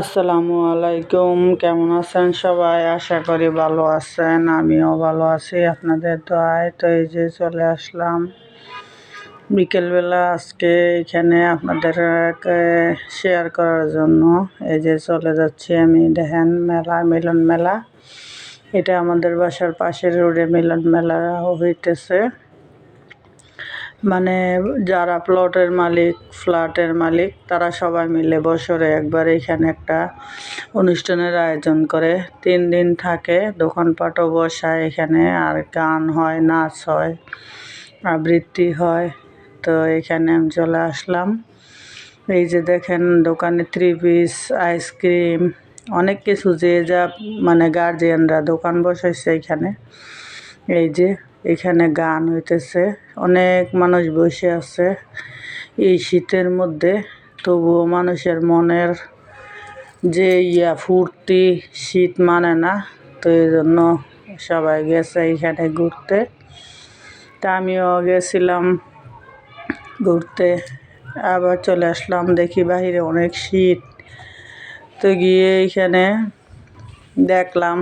আসসালামু আলাইকুম, কেমন আছেন সবাই? আশা করি ভালো আছেন, আমিও ভালো আছি। আপনাদের দোয়ায় তো এই যে চলে আসলাম। বিকেলবেলা আজকে এখানে আপনাদের শেয়ার করার জন্য এই যে চলে যাচ্ছি আমি, দেখেন মেলা, মিলন মেলা। এটা আমাদের বাসার পাশের রোডে মিলন মেলা হইতেছে। মানে যারা প্লটের মালিক, ফ্ল্যাটের মালিক, তারা সবাই মিলে বছরে একবার এখানে একটা অনুষ্ঠানের আয়োজন করে। তিন দিন থাকে, দোকানপাটও বসায়, এখানে আর গান হয়, নাচ হয়, আবৃত্তি হয়। তো এখানে আমি চলে আসলাম। এই যে দেখেন, দোকানে থ্রি পিস আইসক্রিম, অনেক কিছু যে যা মানে গার্জিয়ানরা দোকান বসাইছে এখানে। এই যে এখানে গান হইতেছে। অনেক মানুষ বসে আছে এই শীতের মধ্যে। তবুও মানুষের মনের যে ইয়া ফুর্তি শীত মানে না, তো এই জন্য সবাই গেছে এখানে ঘুরতে। তা আমিও গেছিলাম ঘুরতে, আবার চলে আসলাম দেখি বাহিরে অনেক শীত। তো গিয়ে এখানে দেখলাম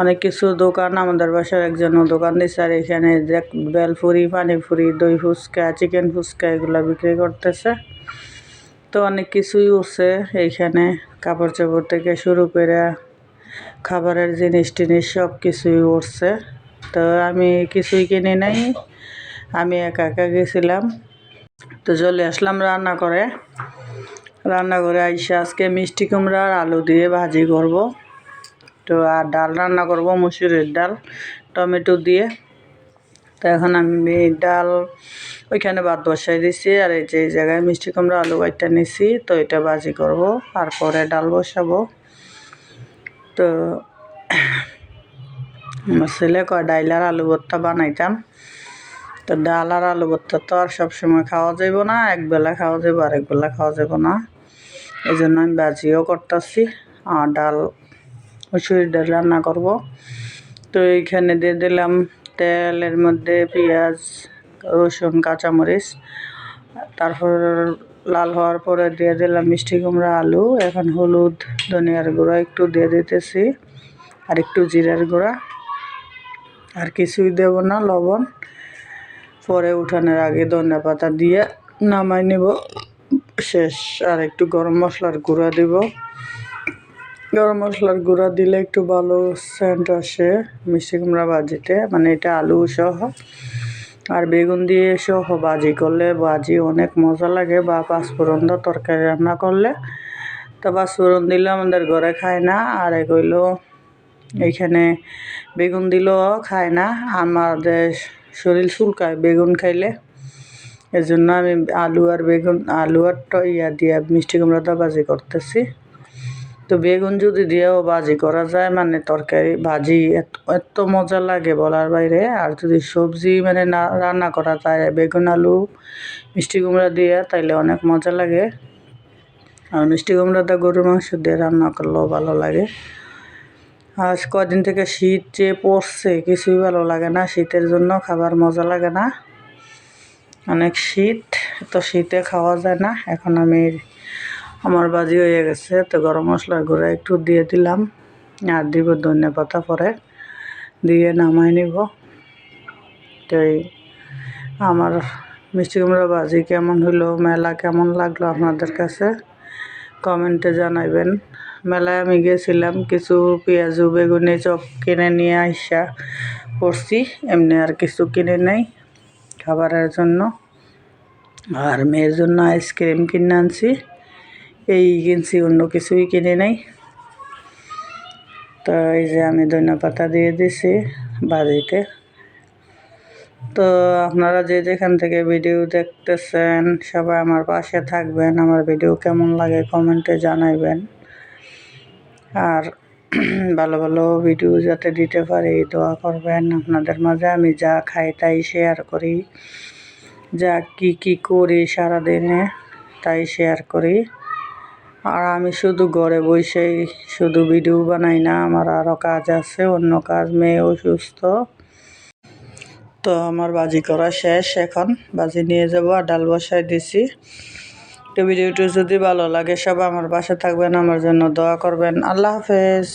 অনেক কিছু দোকান, আমাদের বাসার একজনও দোকান দিচ্ছে আর এখানে দেখ, বেলপুরি, পানিপুরি, দই ফুচকা চিকেন ফুচকা এগুলো বিক্রি করতেছে। তো অনেক কিছুই উঠছে এইখানে, কাপড় চাপড় থেকে শুরু করে খাবারের জিনিস টিনিস সব কিছুই উঠছে। তো আমি কিছুই কিনি নাই, আমি একা একা গেছিলাম। তো চলে আসলাম রান্না করে। রান্না করে আইসা আজকে মিষ্টি কুমড়া আর আলু দিয়ে ভাজি করব। তো আর ডাল রান্না করব, মুসুরের ডাল, টমেটো দিয়ে। তো এখন আমি ডাল ওইখানে ভাত বসাই দিছি, আর এই যে জায়গায় মিষ্টি কুমড়া, আলু বাইটা নিছি, তো এটা ভাজি করব আর পরে ডাল বসাবো। তো আমার ছেলে কয়, ডাইল আর আলু ভর্তা বানাইতাম। তো ডাল আর আলু ভর্তা তো আর সবসময় খাওয়া যাব না একবেলা খাওয়া যাব আর একবেলা খাওয়া যাব না। এই জন্য আমি বাজিও করতেছি, আর ডাল মুসুরির ডাল রান্না করব। তো এইখানে দিয়ে দিলাম তেলের মধ্যে পেঁয়াজ, রসুন, কাঁচামরিচ। তারপর লাল হওয়ার পরে দিয়ে দিলাম মিষ্টি কুমড়া, আলু, এখন হলুদ, ধনিয়ার গুঁড়া একটু দিয়ে দিতেছি, আর একটু জিরার গুঁড়া। আর কিছুই দেব না, লবণ। পরে উঠানোর আগে ধনিয়া পাতা দিয়ে নামাই নেব। শেষ, আর একটু গরম মশলার গুঁড়া দিব। গরম মশলার গুঁড়া দিলে একটু ভালো সেন্ট আসে, মিষ্টি কুমড়া ভাজিতে। মানে এটা আলু সহ আর বেগুন দিয়ে সহ ভাজি করলে ভাজি অনেক মজা লাগে বা পাঁচফোড়ন দিয়ে তরকারি রান্না করলে। তো পাঁচফোড়ন দিলে আমাদের ঘরে খায় না, আর এগুলো এইখানে বেগুন দিলেও খায় না। আমাদের শরীর চুলকায় বেগুন খাইলে। এই জন্য আমি আলু আর বেগুন, আলু আর ইয়া দিয়ে মিষ্টি কুমড়াটা ভাজি করতেছি। তো বেগুন যদি দিয়েও ভাজি করা যায় মানে তরকারি, ভাজি এত মজা লাগে বলার বাইরে। আর যদি সবজি মানে না, রান্না করা যায়, বেগুন, আলু, মিষ্টি কুমড়া দিয়ে, তাইলে অনেক মজা লাগে। আর মিষ্টি কুমড়াটা গরুর মাংস দিয়ে রান্না করলেও ভালো লাগে। আজ কদিন থেকে শীত যে পড়ছে, কিছুই ভালো লাগে না। শীতের জন্য খাবার মজা লাগে না। অনেক শীত তো শীতে খাওয়া যায় না। এখন আমি আমার বাজি হয়ে গেছে, তো গরম মশলার গুঁড়া একটু দিয়ে দিলাম। আর দিব ধনে পাতা পরে, দিয়ে নামাই নিব। তো আমার মিষ্টি কুমড়া বাজি কেমন হলো মেলা কেমন লাগল আপনাদের কাছে? কমেন্টে জানাইবেন। মেলায় আমি গেছিলাম, কিছু পেঁয়াজু, বেগুনি চপ কিনে নিয়ে আইসা করছি এমনি আর কিছু কিনে নেই খাবারের জন্য। আর মেয়ের জন্য আইসক্রিম কিনে আনছি। এই কিনছি, অন্য কিছুই কিনে নেই। তো এই যে আমি ধনিয়া পাতা দিয়ে দিছি বাজিতে তো আপনারা যে যেখান থেকে ভিডিও দেখতেছেন, সবাই আমার পাশে থাকবেন। আমার ভিডিও কেমন লাগে কমেন্টে জানাইবেন। আর ভালো ভালো ভিডিও যাতে দিতে পারি, দোয়া করবেন। আপনাদের মাঝে আমি যা খাই তাই শেয়ার করি। যা কি কি করি সারাদিনে তাই শেয়ার করি। আর আমি শুধু ঘরে বসেই শুধু ভিডিও বানাই না, আমার আরও কাজ আছে, অন্য কাজ মেয়ে অসুস্থ তো আমার বাজি করা শেষ এখন। বাজি নিয়ে যাব আর ডাল বসাই দিছি। তো ভিডিওটি যদি ভালো লাগে সব আমার পাশে থাকবেন, আমার জন্য দোয়া করবেন। আল্লাহ হাফেজ।